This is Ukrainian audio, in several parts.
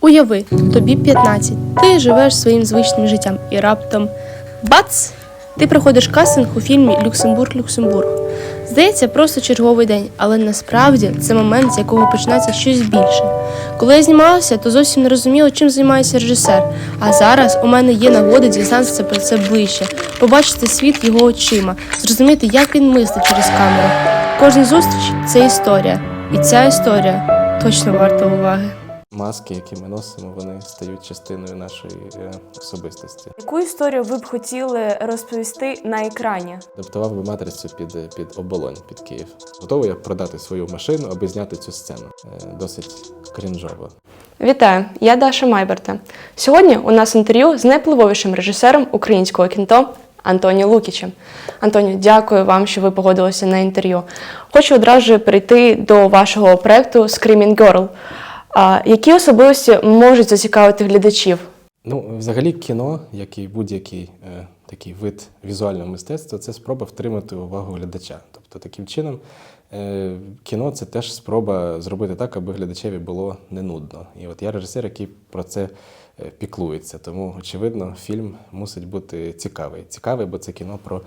Уяви, тобі 15, ти живеш своїм звичним життям і раптом бац! Ти проходиш кастинг у фільмі Люксембург-Люксембург. Здається, просто черговий день, але насправді це момент, з якого починається щось більше. Коли я знімалася, то зовсім не розуміла, чим займається режисер. А зараз у мене є нагода дізнатися про це ближче, побачити світ його очима, зрозуміти, як він мислить через камеру. Кожна зустріч це історія, і ця історія точно варта уваги. Маски, які ми носимо, вони стають частиною нашої е, особистості. Яку історію ви б хотіли розповісти на екрані? Адаптував би матрицю під, е, під оболонь, під Київ. Готовий я продати свою машину, аби зняти цю сцену. Е, Досить крінжово. Вітаю, я Даша Майберта. Сьогодні у нас інтерв'ю з найвпливовішим режисером українського кіно Антоні Лукічем. Антоні, дякую вам, що ви погодилися на інтерв'ю. Хочу одразу перейти до вашого проекту Screaming Girl. А, які особливості можуть зацікавити глядачів? Ну, взагалі, кіно, як і будь-який е, такий вид візуального мистецтва, це спроба втримати увагу глядача. Тобто, таким чином, е, кіно це теж спроба зробити так, аби глядачеві було не нудно. І от я режисер, який про це піклується. Тому, очевидно, фільм мусить бути цікавий. Цікавий, бо це кіно про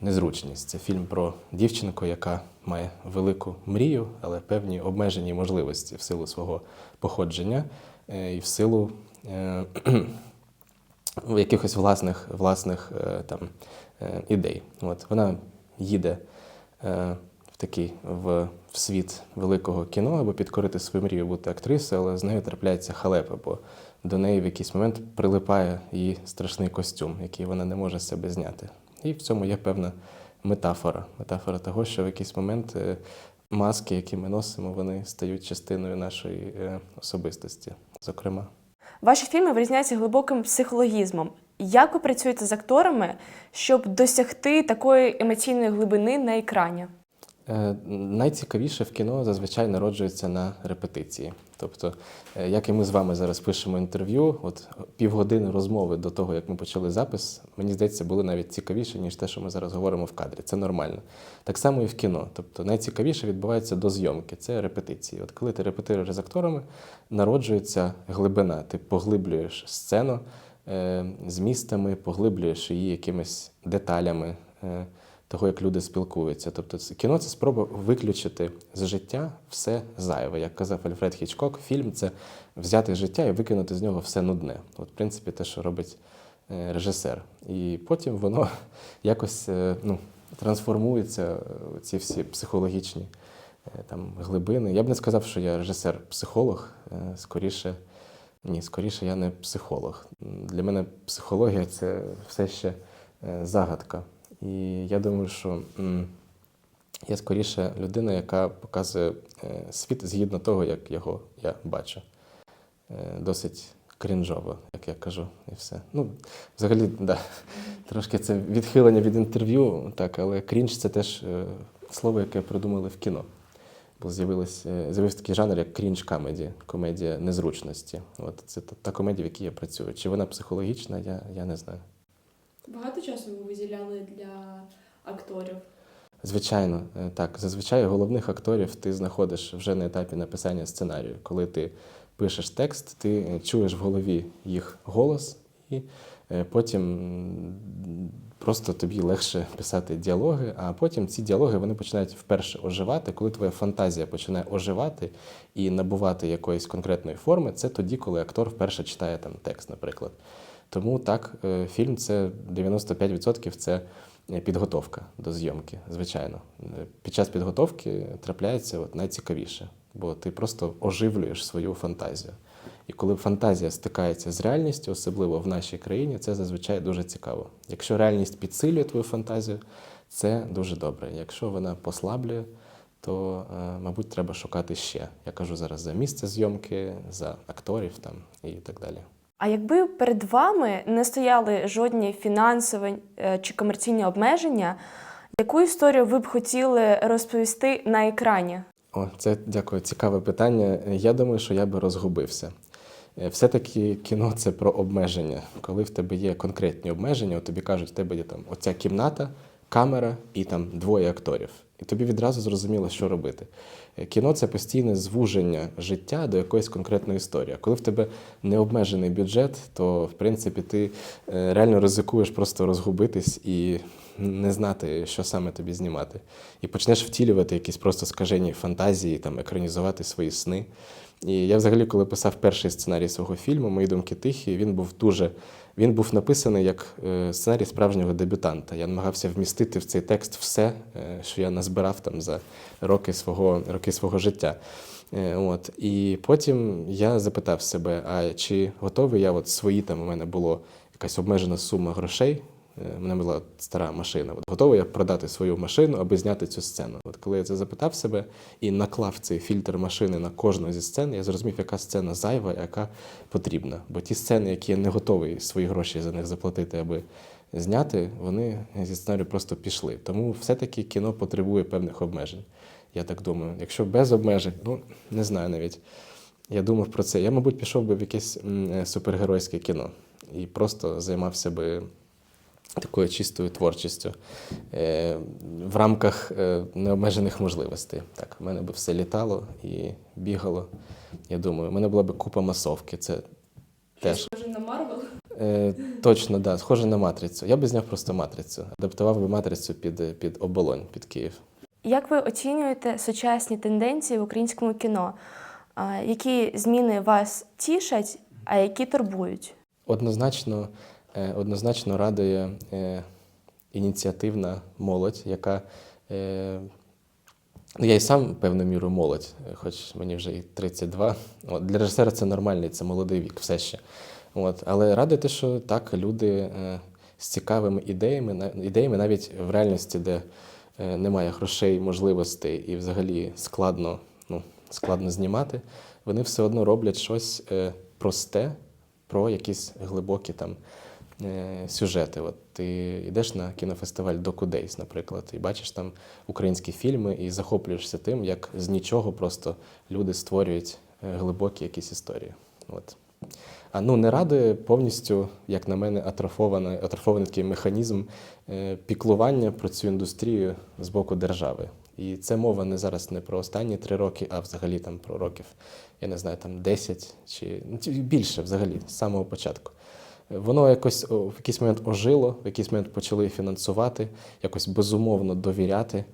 незручність. Це фільм про дівчинку, яка має велику мрію, але певні обмежені можливості в силу свого походження е, і в силу. е, якихось власних, власних е, там, е, ідей. От, вона їде е, в такий в, в світ великого кіно, аби підкорити свою мрію бути актрисою, але з нею трапляється халепа, бо до неї в якийсь момент прилипає її страшний костюм, який вона не може з себе зняти. І в цьому є певна метафора. Метафора того, що в якийсь момент е, маски, які ми носимо, вони стають частиною нашої е, особистості, зокрема. Ваші фільми вирізняються глибоким психологізмом. Як ви працюєте з акторами, щоб досягти такої емоційної глибини на екрані? Е, Найцікавіше в кіно зазвичай народжується на репетиції. Тобто, е, як і ми з вами зараз пишемо інтерв'ю, от півгодини розмови до того, як ми почали запис, мені здається, були навіть цікавіше, ніж те, що ми зараз говоримо в кадрі. Це нормально. Так само і в кіно. Тобто найцікавіше відбувається до зйомки, це репетиції. От коли ти репетируєш з акторами, народжується глибина. Ти поглиблюєш сцену е, змістами, поглиблюєш її якимись деталями. Того, як люди спілкуються. Тобто, кіно це спроба виключити з життя все зайве. Як казав Альфред Хічкок, фільм це взяти життя і викинути з нього все нудне. От, в принципі, те, що робить е, режисер. І потім воно якось е, ну, трансформується, ці всі психологічні е, там, глибини. Я б не сказав, що я режисер-психолог, скоріше. Ні, скоріше я не психолог. Для мене психологія це все ще загадка. І я думаю, що я скоріше людина, яка показує е, світ згідно того, як його я бачу. Е, Досить крінжово, як я кажу, і все. Ну, взагалі, да, трошки це відхилення від інтерв'ю, так, але крінж це теж е, слово, яке придумали в кіно. Бо з'явився такий жанр, як крінж камеді, комедія незручності. От це та комедія, в якій я працюю. Чи вона психологічна, я, я не знаю. Багато часу ви виділяли для акторів. Звичайно, е, так. Зазвичай головних акторів ти знаходиш вже на етапі написання сценарію. Коли ти пишеш текст, ти е, чуєш в голові їх голос, і е, потім просто тобі легше писати діалоги, а потім ці діалоги вони починають вперше оживати. Коли твоя фантазія починає оживати і набувати якоїсь конкретної форми, це тоді, коли актор вперше читає там текст, наприклад. Тому так, е, фільм це 95% це е, підготовка до зйомки, звичайно. Е, Під час підготовки трапляється от найцікавіше, бо ти просто оживлюєш свою фантазію. І коли фантазія стикається з реальністю, особливо в нашій країні, це зазвичай дуже цікаво. Якщо реальність підсилює твою фантазію, це дуже добре. Якщо вона послаблює, то, мабуть, треба шукати ще. Я кажу зараз за місце зйомки, за акторів там і так далі. А якби перед вами не стояли жодні фінансові е, чи комерційні обмеження, яку історію ви б хотіли розповісти на екрані? О, це дякую, цікаве питання. Я думаю, що я би розгубився. Е, Все-таки кіно це про обмеження. Коли в тебе є конкретні обмеження, от тобі кажуть, в тебе є там оця кімната, камера і там двоє акторів. І тобі відразу зрозуміло, що робити. Е, Кіно це постійне звуження життя до якоїсь конкретної історії. А коли в тебе необмежений бюджет, то в принципі ти е, реально ризикуєш просто розгубитись і не знати, що саме тобі знімати. І почнеш втілювати якісь просто скажені фантазії, там екранізувати свої сни. І я взагалі, коли писав перший сценарій свого фільму, мої думки тихі, він був дуже. Він був написаний як е, сценарій справжнього дебютанта. Я намагався вмістити в цей текст все, е, що я назбирав там за роки свого, роки свого життя. Е, От. І потім я запитав себе, а чи готовий я от свої там у мене було якась обмежена сума грошей. Е, У мене була стара машина. От готовий я продати свою машину, аби зняти цю сцену. От коли я це запитав себе і наклав цей фільтр машини на кожну зі сцен, я зрозумів, яка сцена зайва, яка потрібна. Бо ті сцени, які я не готовий свої гроші за них заплатити, аби зняти, вони зі сценарію просто пішли. Тому все-таки кіно потребує певних обмежень. Я так думаю. Якщо без обмежень, ну не знаю навіть. Я думав про це. Я, мабуть, пішов би в якесь е, супергеройське кіно і просто займався би такою чистою творчістю е, в рамках е, необмежених можливостей. Так, в мене би все літало і бігало. Я думаю, у мене була б купа масовки. Це теж Схоже на Марвел. е, точно, да, схоже на матрицю. Я би зняв просто матрицю, адаптував би матрицю під, під оболонь, під Київ. Як ви оцінюєте сучасні тенденції в українському кіно? Які зміни вас тішать, а які турбують? Однозначно, однозначно радує е, ініціативна молодь, яка. Е, ну, я і сам певною мірою молодь, е, хоч мені вже і 32. От, для режисера це нормальний, це молодий вік, все ще. От, але радує те, що так, люди е, з цікавими ідеями, ідеями навіть в реальності, де е, немає грошей, можливостей і взагалі складно, ну, складно знімати, вони все одно роблять щось е, просте, про якісь глибокі там е, сюжети. От ти йдеш на кінофестиваль Докудейс, наприклад, і бачиш там українські фільми і захоплюєшся тим, як з нічого просто люди створюють е, глибокі якісь історії. От. А ну не радує повністю, як на мене, атрофований, атрофований такий механізм е, піклування про цю індустрію з боку держави. І це мова не зараз не про останні три роки, а взагалі там про років, я не знаю, там 10 чи ну, більше взагалі, з самого початку. Е, Воно якось в якийсь момент ожило, в якийсь момент почали фінансувати, якось безумовно довіряти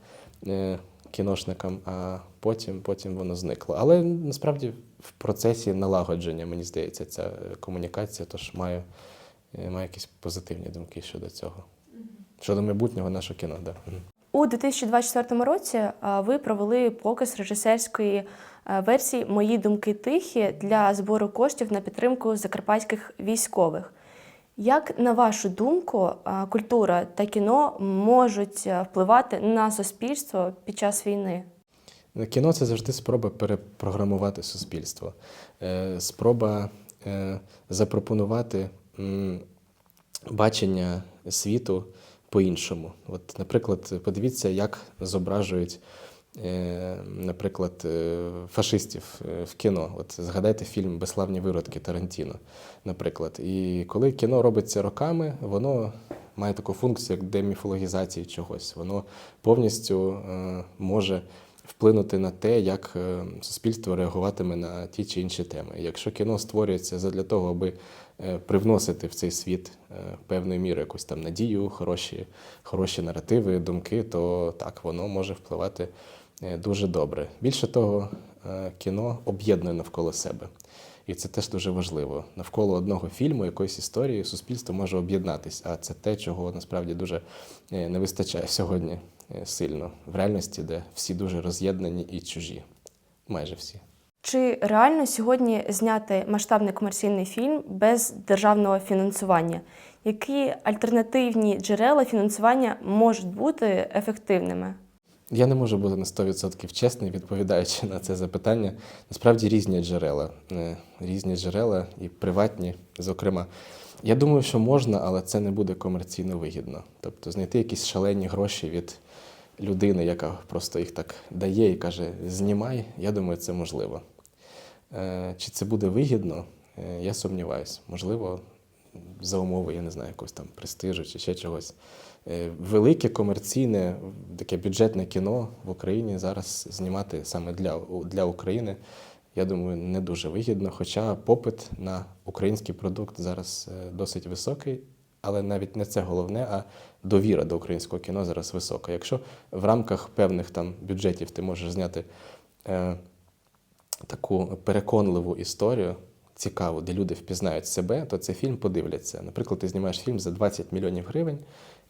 е, кіношникам, а потім, потім воно зникло. Але насправді в процесі налагодження, мені здається, ця е, комунікація, тож маю, е, маю якісь позитивні думки щодо цього. Щодо майбутнього нашого кіно, да. У 2024 році ви провели показ режисерської версії Мої думки тихі для збору коштів на підтримку закарпатських військових. Як на вашу думку, культура та кіно можуть впливати на суспільство під час війни? Кіно це завжди спроба перепрограмувати суспільство, Е, спроба е, запропонувати бачення світу по-іншому. От, наприклад, подивіться, як зображують, е, наприклад, е, фашистів е, в кіно. От згадайте фільм Безславні виродки Тарантіно, наприклад. І коли кіно робиться роками, воно має таку функцію, як деміфологізації чогось. Воно повністю е, може вплинути на те, як е, суспільство реагуватиме на ті чи інші теми. Якщо кіно створюється задля того, аби е, привносити в цей світ е, певною мірою якусь там надію, хороші, хороші наративи, думки, то так воно може впливати е, дуже добре. Більше того, е, кіно об'єднує навколо себе. І це теж дуже важливо. Навколо одного фільму, якоїсь історії, суспільство може об'єднатись, а це те, чого насправді дуже е, не вистачає сьогодні е, сильно в реальності, де всі дуже роз'єднані і чужі. Майже всі. Чи реально сьогодні зняти масштабний комерційний фільм без державного фінансування? Які альтернативні джерела фінансування можуть бути ефективними? Я не можу бути на 100% чесний, відповідаючи на це запитання. Насправді різні джерела, е, різні джерела і приватні, зокрема. Я думаю, що можна, але це не буде комерційно вигідно. Тобто знайти якісь шалені гроші від людини, яка просто їх так дає і каже: знімай, я думаю, це можливо. Е, Чи це буде вигідно? Е, Я сумніваюся. Можливо, за умови, я не знаю, якогось там престижу чи ще чогось. Е, велике комерційне, таке бюджетне кіно в Україні зараз знімати саме для, для України. Я думаю, не дуже вигідно, хоча попит на український продукт зараз е, досить високий, але навіть не це головне, а довіра до українського кіно зараз висока. Якщо в рамках певних там бюджетів ти можеш зняти е, таку переконливу історію, цікаву, де люди впізнають себе, то цей фільм подивляться. Наприклад, ти знімаєш фільм за 20 мільйонів гривень,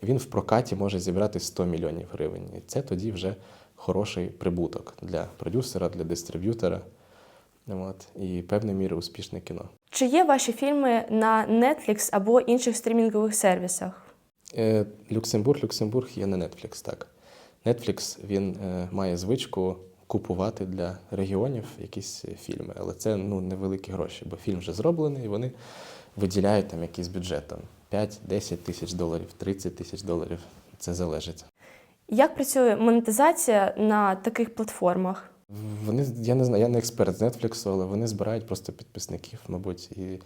він в прокаті може зібрати 100 мільйонів гривень. І це тоді вже хороший прибуток для продюсера, для дистриб'ютора. От, і певною мірою успішне кіно. Чи є ваші фільми на Netflix або інших стрімінгових сервісах? Е, Люксембург, Люксембург є на Netflix, так. Netflix він е, має звичку купувати для регіонів якісь фільми, але це ну, невеликі гроші, бо фільм вже зроблений, і вони виділяють там якийсь бюджет там 5-10 тисяч доларів, 30 тисяч доларів. Це залежить. Як працює монетизація на таких платформах? Вони, я не знаю, я не експерт з Netflix, але вони збирають просто підписників, мабуть. І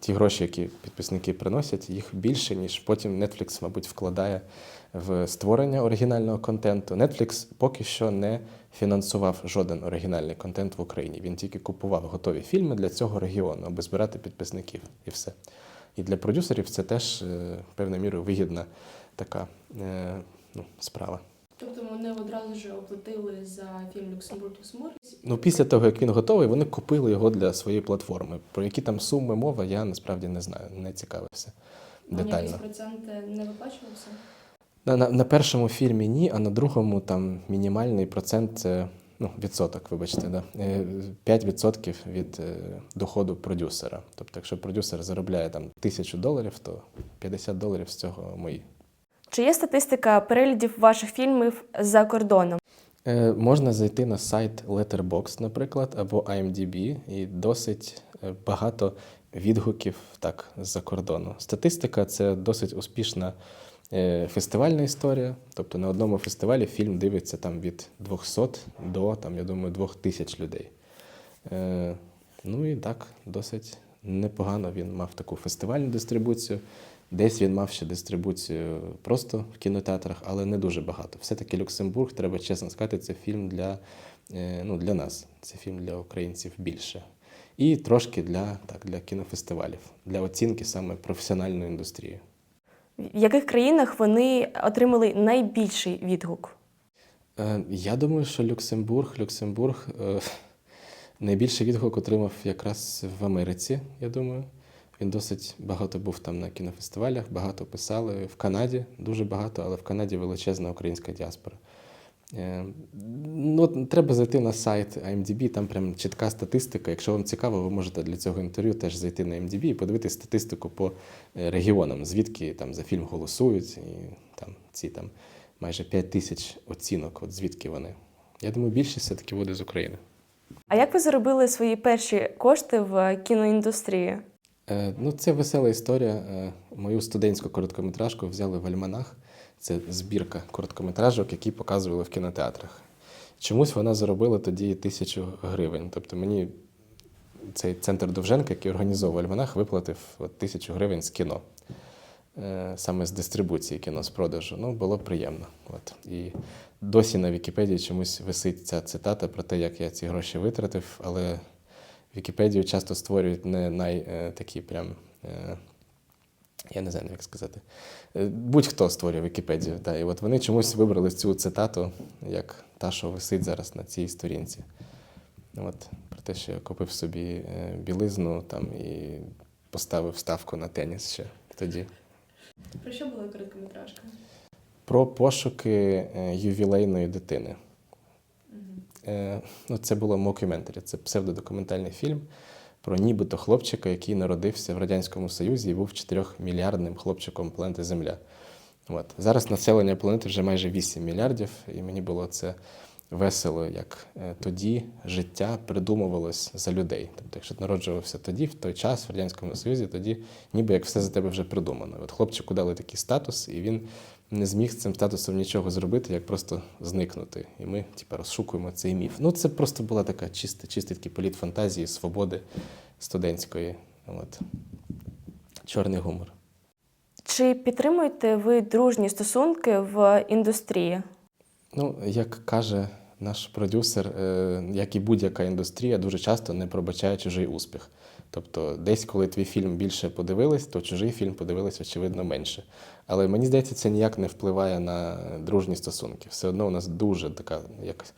ті гроші, які підписники приносять, їх більше, ніж потім Netflix, мабуть, вкладає в створення оригінального контенту. Netflix поки що не фінансував жоден оригінальний контент в Україні. Він тільки купував готові фільми для цього регіону, аби збирати підписників і все. І для продюсерів це теж е, певною мірою вигідна така е, ну, справа. Тобто вони одразу ж оплатили за фільм Люксембург Люксембург. Ну, після того, як він готовий, вони купили його для своєї платформи. Про які там суми мова, я насправді не знаю, не цікавився Вам якісь проценти не виплачувався? На, на, на першому фільмі ні, а на другому там мінімальний процент це ну, відсоток, вибачте, да. Е, 5% від е, доходу продюсера. Тобто, якщо продюсер заробляє там тисячу доларів, то 50 доларів з цього мої. Чи є статистика переглядів ваших фільмів за кордоном? Е, можна зайти на сайт Letterboxd, наприклад, або IMDb, і досить е, багато відгуків так з-за кордону. Статистика це досить успішна е, фестивальна історія. Тобто на одному фестивалі фільм дивиться там від 200 до, там, я думаю, 2000 людей. Е, ну і так, досить непогано він мав таку фестивальну дистрибуцію. Десь він мав ще дистрибуцію просто в кінотеатрах, але не дуже багато. Все-таки Люксембург, треба чесно сказати, це фільм для, е, ну, для нас, це фільм для українців більше. І трошки для, так, для кінофестивалів, для оцінки саме професіональної індустрії. В яких країнах вони отримали найбільший відгук? Е, Я думаю, що Люксембург, Люксембург е, найбільший відгук отримав якраз в Америці, я думаю. Він досить багато був там на кінофестивалях, багато писали. В Канаді дуже багато, але в Канаді величезна українська діаспора. Е, Ну, треба зайти на сайт IMDb, там прям чітка статистика. Якщо вам цікаво, ви можете для цього інтерв'ю теж зайти на IMDb і подивитися статистику по е, регіонам, звідки там за фільм голосують, і там ці там майже 5 тисяч оцінок, от звідки вони. Я думаю, більшість все-таки буде з України. А як ви заробили свої перші кошти в кіноіндустрії? Е, Ну, це весела історія. Е, Мою студентську короткометражку взяли в альманах. Це збірка короткометражок, які показували в кінотеатрах. Чомусь вона заробила тоді тисячу гривень. Тобто мені цей центр Довженка, який організовував альманах, виплатив тисячу гривень з кіно. Е, Саме з дистрибуції кіно, з продажу. Ну, було приємно. От. І досі на Вікіпедії чомусь висить ця цитата про те, як я ці гроші витратив, але Вікіпедію часто створюють не най е, такі прям. Е, я не знаю, як сказати. Е, Будь-хто створює Вікіпедію. Та, і от вони чомусь вибрали цю цитату, як та, що висить зараз на цій сторінці. От, про те, що я купив собі білизну там, і поставив ставку на теніс ще тоді. Про що була короткометражка? Про пошуки ювілейної дитини. Е, ну, це було мокюментарі, це псевдодокументальний фільм про нібито хлопчика, який народився в Радянському Союзі і був 4-мільярдним хлопчиком планети Земля. От. Зараз населення планети вже майже 8 мільярдів, і мені було це весело, як е, тоді життя придумувалось за людей. Тобто, якщо ти народжувався тоді, в той час, в Радянському Союзі, тоді ніби як все за тебе вже придумано. От хлопчику дали такий статус, і він не зміг з цим статусом нічого зробити, як просто зникнути. І ми, типу, розшукуємо цей міф. Ну, це просто була така чиста, чистий такий політ фантазії, свободи студентської. От. Чорний гумор. Чи підтримуєте ви дружні стосунки в індустрії? Ну, як каже наш продюсер, е, як і будь-яка індустрія, дуже часто не пробачає чужий успіх. Тобто, десь, коли твій фільм більше подивились, то чужий фільм подивились, очевидно, менше. Але мені здається, це ніяк не впливає на дружні стосунки. Все одно у нас дуже така якась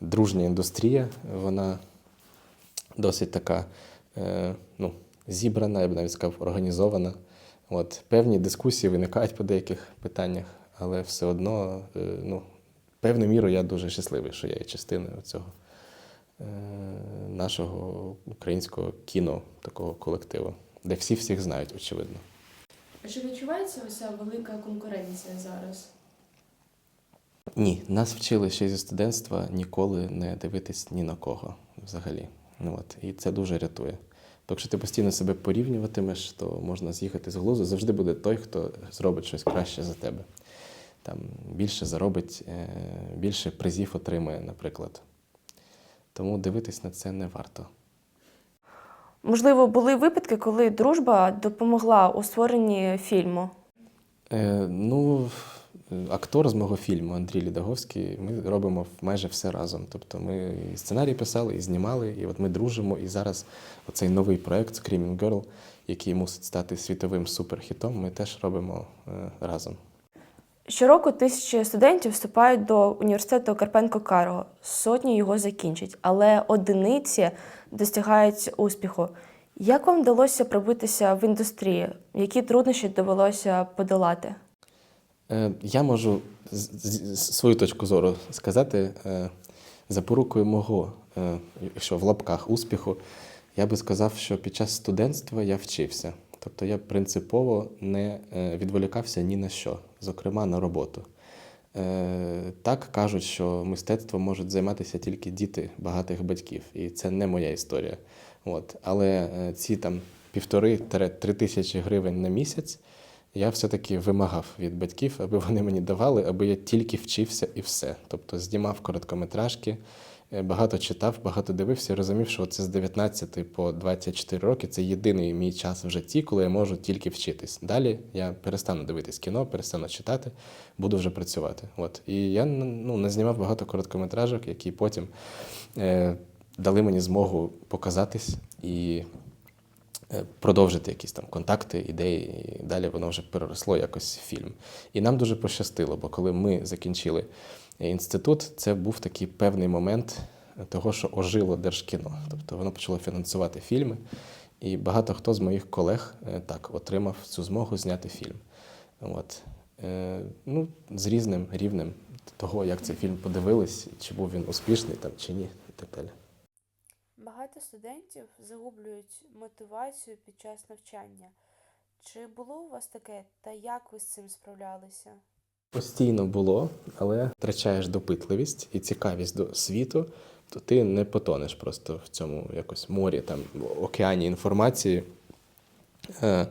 дружня індустрія, вона досить така е, ну, зібрана, я б навіть сказав, організована. От, певні дискусії виникають по деяких питаннях, але все одно, е, ну, певною мірою я дуже щасливий, що я є частиною цього нашого українського кіно, такого колективу, де всі всіх знають, очевидно. А чи відчувається оця велика конкуренція зараз? Ні, нас вчили ще зі студентства ніколи не дивитись ні на кого взагалі. Ну, от, і це дуже рятує. Бо Якщо ти постійно себе порівнюватимеш, то можна з'їхати з глузу. Завжди буде той, хто зробить щось краще за тебе. Там більше заробить, е, більше призів отримає, наприклад. Тому дивитись на це не варто. Можливо, були випадки, коли дружба допомогла у створенні фільму. Е, ну, актор з мого фільму Андрій Лідаговський, ми робимо майже все разом. Тобто ми і сценарій писали, і знімали, і от ми дружимо. І зараз оцей новий проект Screaming Girl, який мусить стати світовим суперхітом, ми теж робимо е, разом. Щороку тисячі студентів вступають до університету Карпенко Карго. Сотні його закінчать, але одиниці досягають успіху. Як вам вдалося пробитися в індустрії? Які труднощі довелося подолати? Е, Я можу свою точку зору сказати е, запорукою мого, е, якщо в лапках успіху, я би сказав, що під час студентства я вчився. Тобто я принципово не відволікався ні на що, зокрема на роботу. Е, Так кажуть, що мистецтвом можуть займатися тільки діти багатих батьків, і це не моя історія. От. Але е, ці там півтори-три тисячі гривень на місяць я все-таки вимагав від батьків, аби вони мені давали, аби я тільки вчився і все. Тобто знімав короткометражки, багато читав, багато дивився, і розумів, що це з 19 по 24 роки це єдиний мій час в житті, коли я можу тільки вчитись. Далі я перестану дивитись кіно, перестану читати, буду вже працювати. От. І я ну, назнімав багато короткометражок, які потім е, дали мені змогу показатись і е, продовжити якісь там контакти, ідеї, і далі воно вже переросло якось в фільм. І нам дуже пощастило, бо коли ми закінчили інститут, це був такий певний момент того, що ожило держкіно. Тобто воно почало фінансувати фільми, і багато хто з моїх колег е, так отримав цю змогу зняти фільм. От. Е, Ну, з різним рівнем того, як цей фільм подивились, чи був він успішний там, чи ні, і так далі. Багато студентів загублюють мотивацію під час навчання. Чи було у вас таке, та як ви з цим справлялися? Постійно було, але втрачаєш допитливість і цікавість до світу, то ти не потонеш просто в цьому якось морі, там океані інформації, е,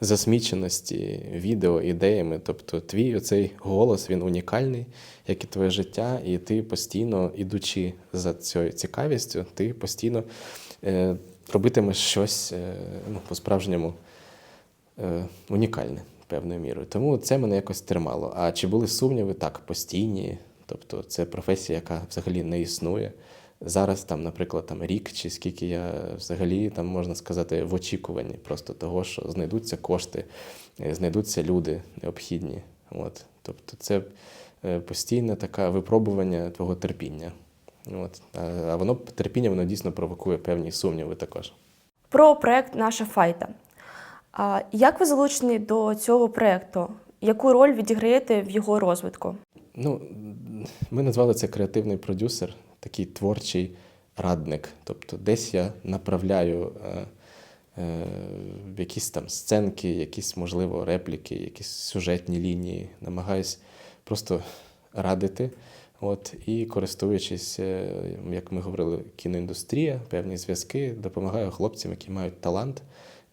засміченості, відео, ідеями. Тобто твій оцей голос він унікальний, як і твоє життя, і ти постійно, ідучи за цією цікавістю, ти постійно е, робитимеш щось е, ну, по-справжньому унікальне певною мірою. Тому це мене якось тримало. А чи були сумніви? Так, постійні. Тобто це професія, яка взагалі не існує. Зараз там, наприклад, там рік чи скільки я взагалі там можна сказати в очікуванні просто того, що знайдуться кошти, е, знайдуться люди необхідні. От. Тобто це е, постійне таке випробування твого терпіння. От. А а воно терпіння воно дійсно провокує певні сумніви також. Про проект Наша файта. А як ви залучені до цього проекту? Яку роль відіграєте в його розвитку? Ну, ми назвали це креативний продюсер, такий творчий радник. Тобто, десь я направляю е, е, якісь там сценки, якісь, можливо, репліки, якісь сюжетні лінії, намагаюсь просто радити. От, і користуючись, е, як ми говорили, кіноіндустрія, певні зв'язки, допомагаю хлопцям, які мають талант,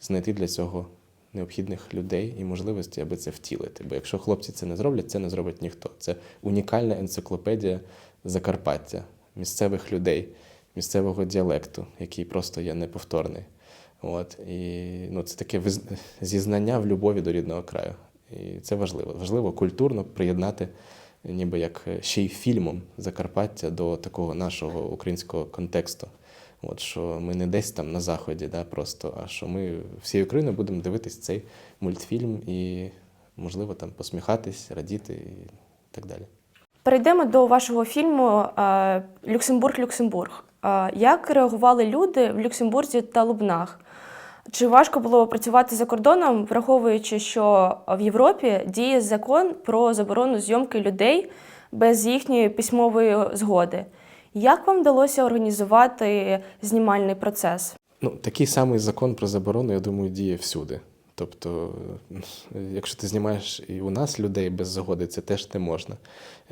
знайти для цього необхідних людей і можливості, аби це втілити. Бо якщо хлопці це не зроблять, це не зробить ніхто. Це унікальна енциклопедія Закарпаття, місцевих людей, місцевого діалекту, який просто є неповторний. От, і ну, це таке виз- зізнання в любові до рідного краю. І це важливо. Важливо культурно приєднати, ніби як ще й фільмом Закарпаття до такого нашого українського контексту. От що ми не десь там на заході, да, просто, а що ми всією Україною будемо дивитись цей мультфільм і, можливо, там посміхатись, радіти і так далі. Перейдемо до вашого фільму е, Люксембург Люксембург. Е, Як реагували люди в Люксембурзі та Лубнах? Чи важко було працювати за кордоном, враховуючи, що в Європі діє закон про заборону зйомки людей без їхньої письмової згоди? Як вам вдалося організувати знімальний процес? Ну, такий самий закон про заборону, я думаю, діє всюди. Тобто, якщо ти знімаєш і у нас людей без згоди, це теж не можна.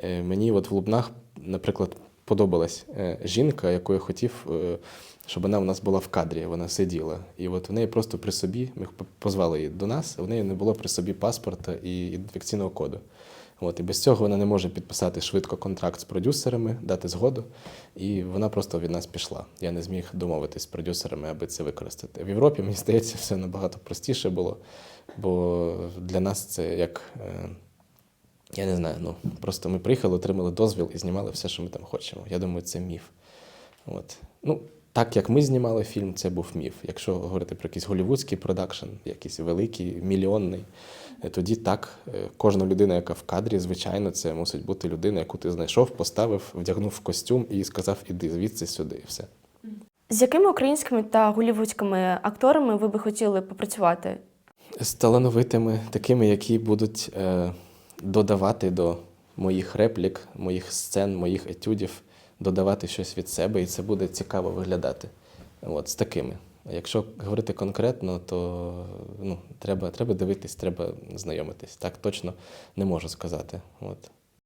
Е, Мені от в Лубнах, наприклад, подобалась е, жінка, яку я хотів, е, щоб вона у нас була в кадрі, вона сиділа. І от у неї просто при собі, ми позвали її до нас, у неї не було при собі паспорта і ідентифікаційного коду. От, і без цього вона не може підписати швидко контракт з продюсерами, дати згоду, і вона просто від нас пішла. Я не зміг домовитись з продюсерами, аби це використати. В Європі, мені здається, все набагато простіше було, бо для нас це як. е, Я не знаю, ну просто ми приїхали, отримали дозвіл і знімали все, що ми там хочемо. Я думаю, це міф. От. Ну, так як ми знімали фільм, це був міф. Якщо говорити про якийсь голівудський продакшн, якийсь великий, мільйонний, е, тоді так, е, кожна людина, яка в кадрі, звичайно, це мусить бути людина, яку ти знайшов, поставив, вдягнув в костюм і сказав, іди звідси сюди, і все. З якими українськими та голівудськими акторами ви би хотіли попрацювати? З талановитими, такими, які будуть е, додавати до моїх реплік, моїх сцен, моїх етюдів, додавати щось від себе, і це буде цікаво виглядати. От, з такими. Якщо говорити конкретно, то ну, треба, треба дивитись, треба знайомитись. Так точно не можу сказати. От.